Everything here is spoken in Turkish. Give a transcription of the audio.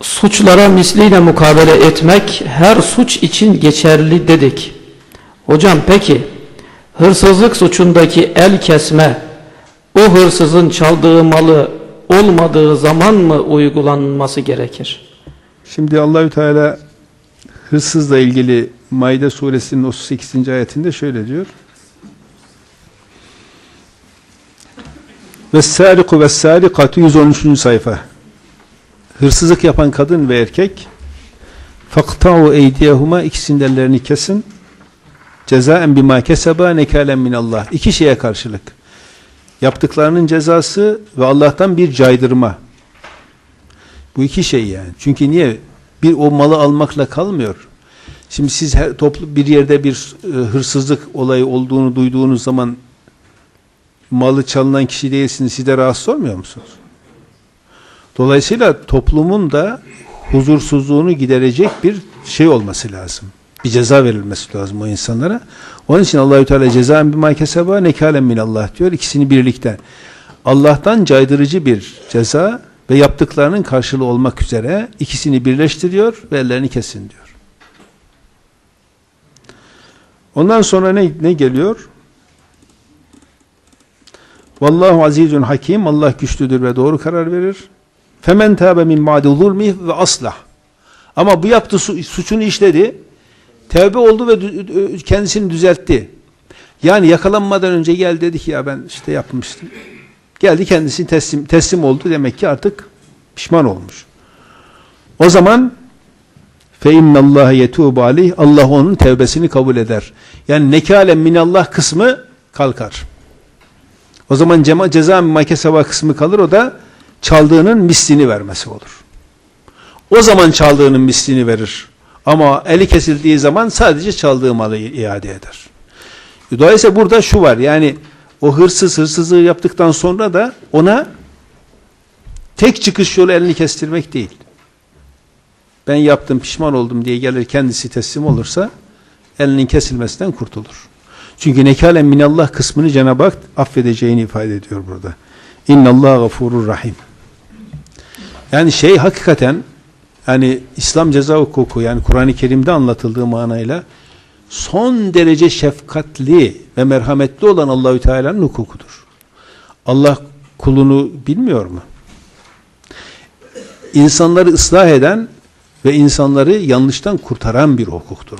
suçlara misliyle mukabele etmek her suç için geçerli dedik. Hocam peki hırsızlık suçundaki el kesme o hırsızın çaldığı malı olmadığı zaman mı uygulanması gerekir? Şimdi Allahü Teala hırsızla ilgili Maide suresinin 38. ayetinde şöyle diyor. Ve sariku ve sarikatu 113. sayfa. Hırsızlık yapan kadın ve erkek fakta'u eydiyehuma ikisinin ellerini kesin. Cezaen bima keseba nekalen minallah. İki şeye karşılık. Yaptıklarının cezası ve Allah'tan bir caydırma. Bu iki şey yani. Çünkü niye? Bir o malı almakla kalmıyor. Şimdi siz her toplu bir yerde bir e, hırsızlık olayı olduğunu duyduğunuz zaman malı çalınan kişi değilsiniz. Siz de rahatsız olmuyor musunuz? Dolayısıyla toplumun da huzursuzluğunu giderecek bir şey olması lazım. Bir ceza verilmesi lazım o insanlara. Onun için Allahü Teala cezaen bima keseba nekalen min Allah diyor. İkisini birlikte. Allah'tan caydırıcı bir ceza ve yaptıklarının karşılığı olmak üzere ikisini birleştiriyor ve ellerini kesin diyor. Ondan sonra ne, ne geliyor? Vallahu azizun hakim. Allah güçlüdür ve doğru karar verir. Femen tâbe min ba'di zulmi ve aslah. Ama bu yaptığı su, suçunu işledi. Tevbe oldu ve kendisini düzeltti. Yani yakalanmadan önce gel dedi ki ya ben işte yapmıştım. Geldi kendisi teslim teslim oldu demek ki artık pişman olmuş. O zaman fe innallaha yetubu aleyh Allah onun tevbesini kabul eder. Yani nekalen minallah kısmı kalkar. O zaman cema ceza makeseva kısmı kalır o da çaldığının mislini vermesi olur. O zaman çaldığının mislini verir. Ama eli kesildiği zaman sadece çaldığı malı iade eder. Dolayısıyla burada şu var yani o hırsız hırsızlığı yaptıktan sonra da ona tek çıkış yolu elini kestirmek değil. Ben yaptım pişman oldum diye gelir kendisi teslim olursa elinin kesilmesinden kurtulur. Çünkü nekalen minallah kısmını Cenab-ı Hak affedeceğini ifade ediyor burada. İnnallâh gafurur rahim. Yani şey hakikaten yani İslam ceza hukuku yani Kur'an-ı Kerim'de anlatıldığı manayla son derece şefkatli ve merhametli olan Allahü Teala'nın hukukudur. Allah kulunu bilmiyor mu? İnsanları ıslah eden ve insanları yanlıştan kurtaran bir hukuktur.